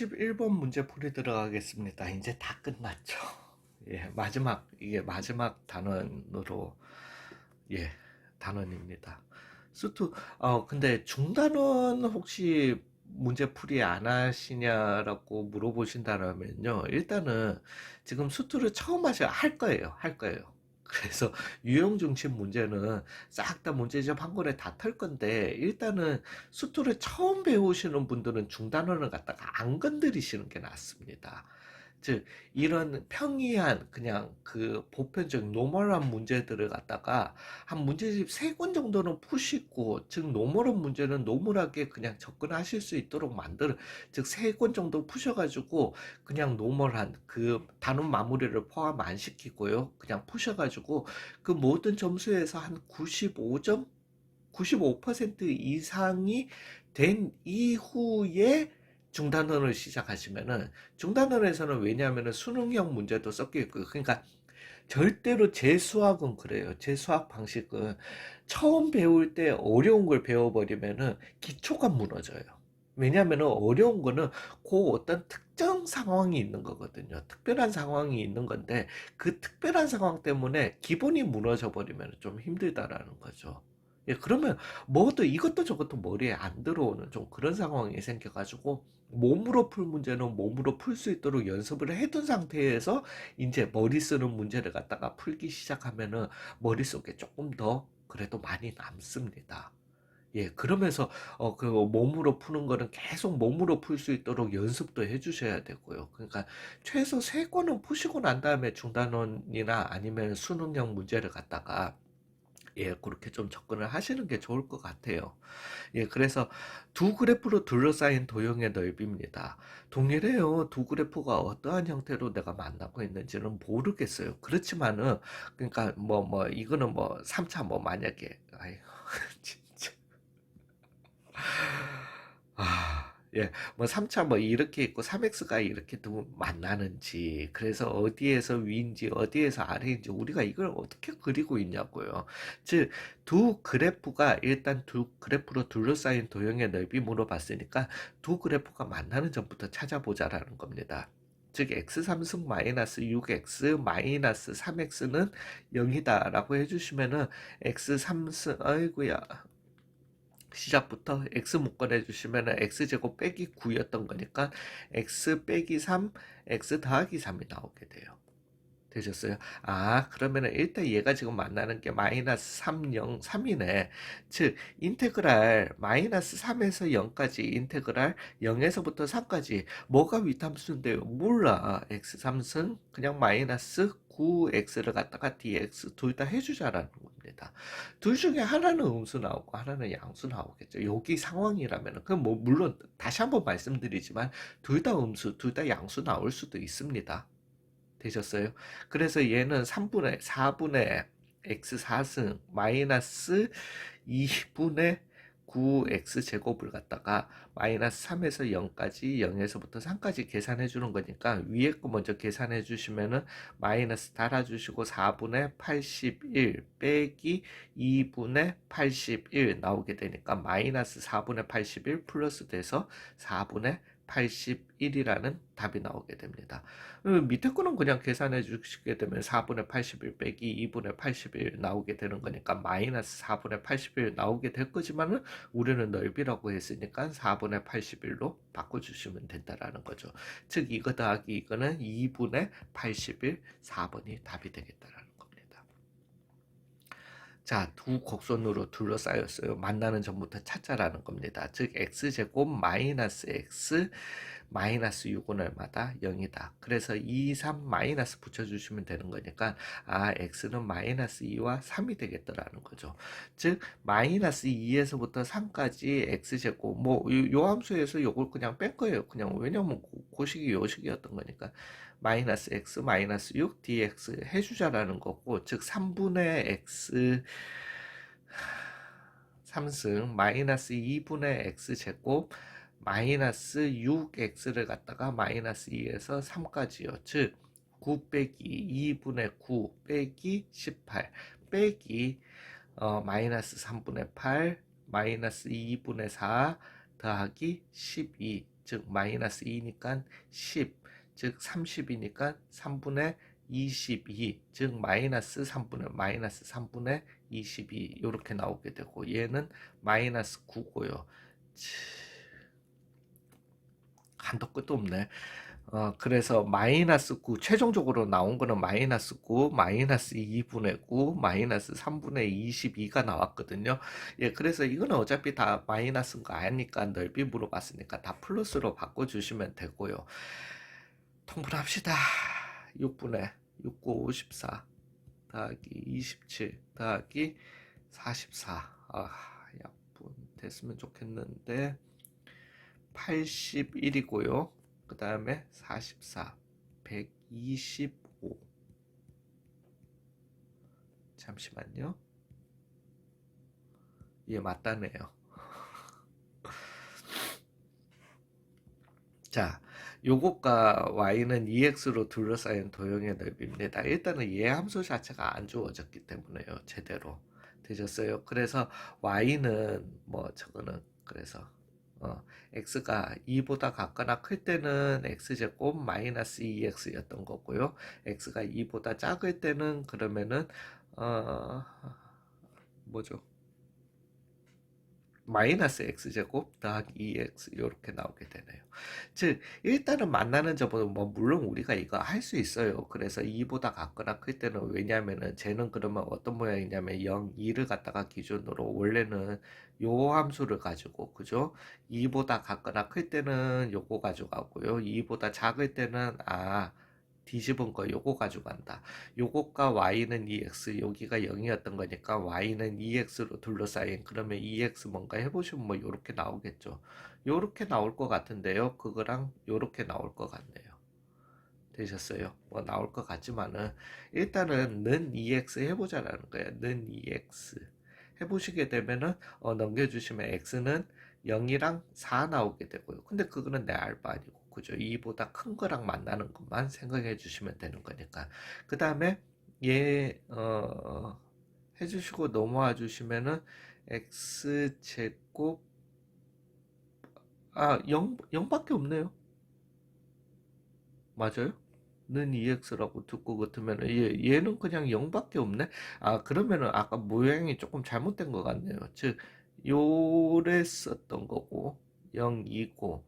81번 문제 풀이 들어가겠습니다. 이제 다 끝났죠. 예, 마지막, 이게 마지막 단원으로, 예, 단원입니다. 수투, 어, 근데 중단원 혹시 문제 풀이 안 하시냐라고 물어보신다면요. 일단은 지금 수투를 처음 하셔, 할 거예요. 할 거예요. 그래서 유형 중심 문제는 싹 다 문제집 한 권에 다 털 건데 일단은 수투를 처음 배우시는 분들은 중단원을 갖다가 안 건드리시는 게 낫습니다. 즉 이런 평이한 그냥 그 보편적 노멀한 문제들을 갖다가 한 문제집 세 권 정도는 푸시고 즉 노멀한 문제는 노멀하게 그냥 접근하실 수 있도록 만들 즉세 권 정도 푸셔가지고 그냥 노멀한 그 단원 마무리를 포함 안 시키고요. 그냥 푸셔가지고 그 모든 점수에서 한 95점? 95% 이상이 된 이후에 중단원을 시작하시면은 중단원에서는 왜냐하면은 수능형 문제도 섞여 있고 그러니까 절대로 제 수학은 그래요. 제 수학 방식은 처음 배울 때 어려운 걸 배워버리면은 기초가 무너져요. 왜냐하면은 어려운 거는 그 어떤 특정 상황이 있는 거거든요. 특별한 상황이 있는 건데 그 특별한 상황 때문에 기본이 무너져 버리면 좀 힘들다라는 거죠. 예, 그러면 뭐도 이것도 저것도 머리에 안 들어오는 좀 그런 상황이 생겨가지고 몸으로 풀 문제는 몸으로 풀 수 있도록 연습을 해둔 상태에서 이제 머리 쓰는 문제를 갖다가 풀기 시작하면은 머릿속에 조금 더 그래도 많이 남습니다. 예, 그러면서 어, 그 몸으로 푸는 거는 계속 몸으로 풀 수 있도록 연습도 해주셔야 되고요. 그러니까 최소 세 권은 푸시고 난 다음에 중단원이나 아니면 수능형 문제를 갖다가 예, 그렇게 좀 접근을 하시는 게 좋을 것 같아요. 예, 그래서 두 그래프로 둘러싸인 도형의 넓이입니다. 동일해요. 두 그래프가 어떠한 형태로 내가 만나고 있는지는 모르겠어요. 그렇지만은, 그러니까 뭐, 뭐, 이거는 뭐, 3차 뭐, 만약에, 아이 고, 진짜. 아, 예, 뭐 3차 뭐 이렇게 있고 3x가 이렇게 두 만나는지 그래서 어디에서 위인지 어디에서 아래인지 우리가 이걸 어떻게 그리고 있냐고요. 즉 두 그래프가 일단 두 그래프로 둘러싸인 도형의 넓이 물어봤으니까 두 그래프가 만나는 점부터 찾아보자라는 겁니다. 즉 x3승 마이너스 6x 마이너스 3x는 0이다 라고 해주시면은 x3승 아이고야 시작부터 x 묶어내 주시면 x제곱 빼기 9였던 거니까 x 빼기 3, x 더하기 3이 나오게 돼요. 되셨어요? 아, 그러면은 일단 얘가 지금 만나는 게 마이너스 3, 0, 3이네. 즉, 인테그랄 마이너스 3에서 0까지 인테그랄 0에서부터 3까지 뭐가 위탐수인데요? 몰라. x3승 그냥 마이너스 9x를 갖다가 dx 둘 다 해주자라는 겁니다. 둘 중에 하나는 음수 나오고 하나는 양수 나오겠죠. 여기 상황이라면 그럼 뭐 물론 다시 한번 말씀드리지만 둘 다 음수, 둘 다 양수 나올 수도 있습니다. 되셨어요? 그래서 얘는 3분의 4분의 x4승 마이너스 2분의 9x 제곱을 갖다가 마이너스 3에서 0까지 0에서부터 3까지 계산해 주는 거니까 위에 거 먼저 계산해 주시면은 마이너스 달아 주시고 4분의 81 빼기 2분의 81 나오게 되니까 마이너스 4분의 81 플러스 돼서 4분의 81이라는 답이 나오게 됩니다. 음, 밑에 거는 그냥 계산해 주시게 되면 4분의 81 빼기 2분의 81 나오게 되는 거니까 마이너스 4분의 81 나오게 될 거지만은 우리는 넓이라고 했으니까 4분의 81로 바꿔주시면 된다라는 거죠. 즉 이거 더하기 이거는 2분의 81 4번이 답이 되겠다라는 겁니다. 자, 두 곡선으로 둘러싸였어요. 만나는 점부터 찾자라는 겁니다. 즉 x제곱 마이너스 x 마이너스 6은 얼마다? 0이다. 그래서 2, 3 마이너스 붙여주시면 되는 거니까 아 x는 마이너스 2와 3이 되겠더라는 거죠. 즉 마이너스 2에서부터 3까지 x제곱 뭐 요 함수에서 요걸 그냥 뺀 거예요. 그냥 왜냐면 고식이 요식이었던 거니까 마이너스 x 마이너스 6 dx 해주자라는 거고 즉 3분의 x 3승 마이너스 2분의 x 제곱 마이너스 6x를 갖다가 마이너스 2에서 3까지요. 즉, 9 빼기 2분의 9 빼기 18 빼기 어, 마이너스 3분의 8 마이너스 2분의 4 더하기 12 즉 마이너스 2니까 10, 즉 30이니까 3분의 22, 즉 마이너스 3분의 마이너스 3분의 22 이렇게 나오게 되고 얘는 마이너스 9고요. 한도 끝도 없네. 어, 그래서 마이너스 9, 최종적으로 나온 거는 마이너스 9, 마이너스 2분의 9, 마이너스 3분의 22가 나왔거든요. 예, 그래서 이거는 어차피 다 마이너스인 거 아니까 넓이 물어봤으니까 다 플러스로 바꿔주시면 되고요. 통분합시다. 6분의 6, 9, 54 더하기 27 더하기 44. 아, 약분 됐으면 좋겠는데 81이고요. 그 다음에 44, 125. 잠시만요. 예, 맞다네요. 자, 요것과 y는 2x로 둘러싸인 도형의 넓이입니다. 일단은 얘 함수 자체가 안 주어졌기 때문에요. 제대로 되셨어요. 그래서 y는 뭐 저거는 그래서 어, x가 2보다 같거나 클 때는 x제곱 마이너스 2x였던 거고요. x가 2보다 작을 때는 그러면은 어, 뭐죠? 마이너스 x제곱 더하기 2x 이렇게 나오게 되네요. 즉 일단은 만나는 점은 뭐 물론 우리가 이거 할 수 있어요. 그래서 2보다 같거나 클 때는 왜냐면은 쟤는 그러면 어떤 모양이냐면 0, 2를 갖다가 기준으로 원래는 요 함수를 가지고 그죠? 2보다 같거나 클 때는 요거 가져가고요. 2보다 작을 때는 아 뒤집은 거 요거 가져간다. 요것과 y는 2x 여기가 0이었던 거니까 y는 2x로 둘러싸인 그러면 2x 뭔가 해보시면 뭐 요렇게 나오겠죠. 요렇게 나올 것 같은데요. 그거랑 요렇게 나올 것 같네요. 되셨어요? 뭐 나올 것 같지만은 일단은 는 2x 해보자라는 거예요. 는 2x 해보시게 되면은 어, 넘겨주시면 x는 0이랑 4 나오게 되고요. 근데 그거는 내 알바 아니고 그죠? 2보다 큰 거랑 만나는 것만 생각해 주시면 되는 거니까. 그 다음에 얘 어, 해주시고 넘어와 주시면은 x제곱 아 0, 0밖에 없네요. 맞아요? 는 2x라고 듣고 같으면 얘, 얘는 그냥 0밖에 없네? 아 그러면은 아까 모양이 조금 잘못된 것 같네요. 즉 요래 썼던 거고 0, 2고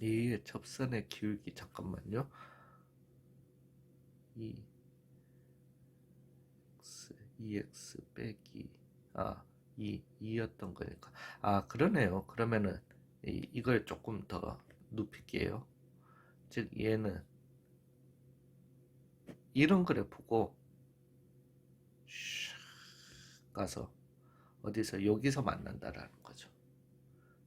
이 접선의 기울기 잠깐만요. 2 x 2x 빼기 아 2, 2였던 거니까 아 그러네요. 그러면은 이, 이걸 조금 더 눕힐게요. 즉 얘는 이런 그래프고 가서 어디서 여기서 만난다라는.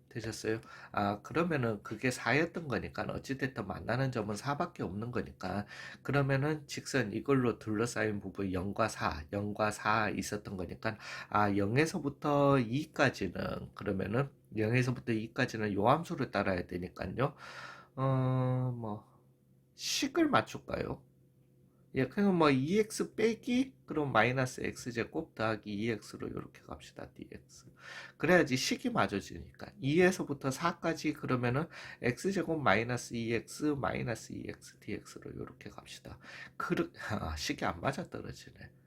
되셨어요? 아 그러면은 그게 4였던 거니까 어찌됐든 만나는 점은 4밖에 없는 거니까 그러면은 직선 이걸로 둘러싸인 부분 0과 4, 0과 4 있었던 거니까 아 0에서부터 2까지는 그러면은 0에서부터 2까지는 요 함수를 따라야 되니까요. 어 뭐 식을 맞출까요? 예, 그냥 뭐 2x 빼기 그럼 마이너스 x제곱 더하기 2x로 이렇게 갑시다. dx. 그래야지 식이 맞아지니까 2에서부터 4까지 그러면은 x제곱 마이너스 2x 마이너스 2x dx로 이렇게 갑시다. 그 아, 식이 안 맞아 떨어지네.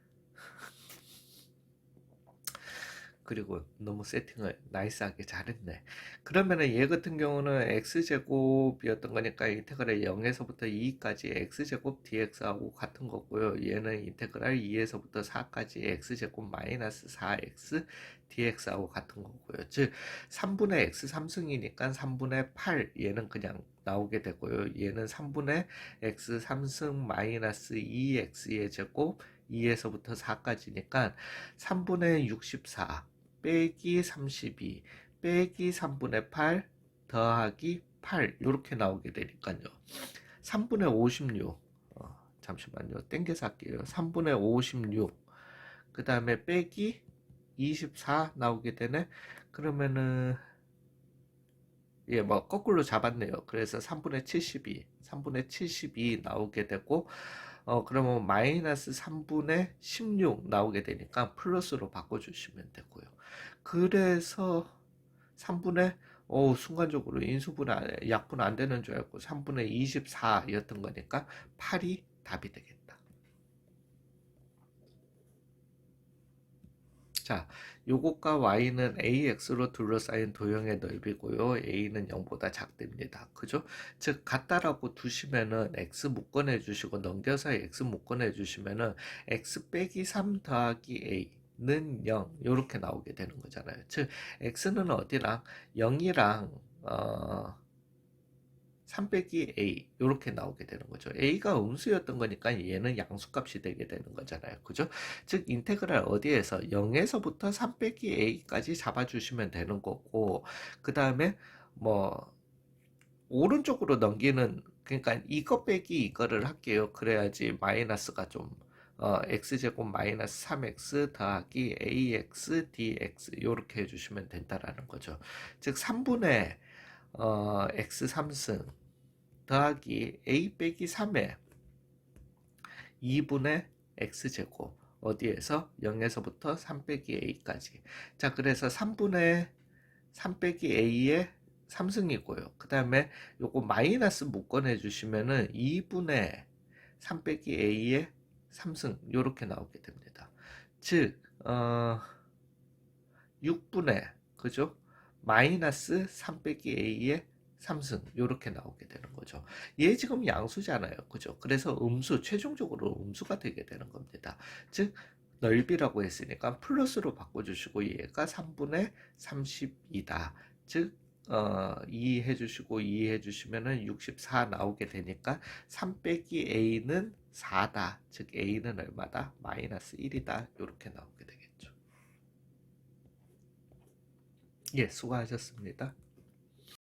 그리고 너무 세팅을 나이스하게 잘했네. 그러면은 얘 같은 경우는 x제곱이었던 거니까 인테그랄 0에서부터 2까지 x제곱 dx하고 같은 거고요. 얘는 인테그랄 2에서부터 4까지 x제곱 마이너스 4x dx하고 같은 거고요. 즉 3분의 x 3승이니까 3분의 8 얘는 그냥 나오게 되고요. 얘는 3분의 x 3승 마이너스 2x의 제곱 2에서부터 4까지니까 3분의 64 빼기 32 빼기 3분의 8 더하기 8 이렇게 나오게 되니까요. 3분의 56 어, 잠시만요. 땡겨서 할게요. 3분의 56 그 다음에 빼기 24 나오게 되네. 그러면은 예, 뭐 거꾸로 잡았네요. 그래서 3분의 72, 3분의 72 나오게 되고 어 그러면 마이너스 3분의 16 나오게 되니까 플러스로 바꿔주시면 되고요. 그래서 3분의 어 순간적으로 인수분해 안- 약분 안 되는 줄 알고 3분의 24였던 거니까 8이 답이 되겠다. 자, 요것과 y는 ax로 둘러싸인 도형의 넓이고요. a는 0보다 작답니다. 그죠? 즉 같다라고 두시면은 x 묶어내 주시고 넘겨서 x 묶어내 주시면은 x 빼기 3 더하기 a는 0 요렇게 나오게 되는 거잖아요. 즉 x는 어디랑 0이랑 어, 3 빼기 a 요렇게 나오게 되는 거죠. a가 음수였던 거니까 얘는 양수값이 되게 되는 거잖아요. 그죠? 즉 인테그랄 어디에서 0에서부터 3 빼기 a까지 잡아주시면 되는 거고 그 다음에 뭐 오른쪽으로 넘기는 그러니까 이거 빼기 이거를 할게요. 그래야지 마이너스가 좀 어, x제곱 마이너스 3x 더하기 ax dx 요렇게 해주시면 된다라는 거죠. 즉 3분의 어, x 3승 더하기 a 빼기 3에 2분의 x제곱 어디에서? 0에서부터 3 빼기 a까지. 자 그래서 3분의 3 빼기 a의 3승이고요. 그 다음에 요거 마이너스 묶어내 주시면은 2분의 3 빼기 a의 3승 요렇게 나오게 됩니다. 즉 어, 6분의 그죠? 마이너스 3 빼기 a의 3승 요렇게 나오게 되는 거죠. 얘 지금 양수잖아요. 그죠? 그래서 음수 최종적으로 음수가 되게 되는 겁니다. 즉 넓이라고 했으니까 플러스로 바꿔주시고 얘가 3분의 32다. 즉 어, 2 해주시고 2 해주시면은 64 나오게 되니까 3 빼기 a는 4다. 즉 a는 얼마다? 마이너스 1이다. 이렇게 나오게 되겠죠. 예, 수고하셨습니다.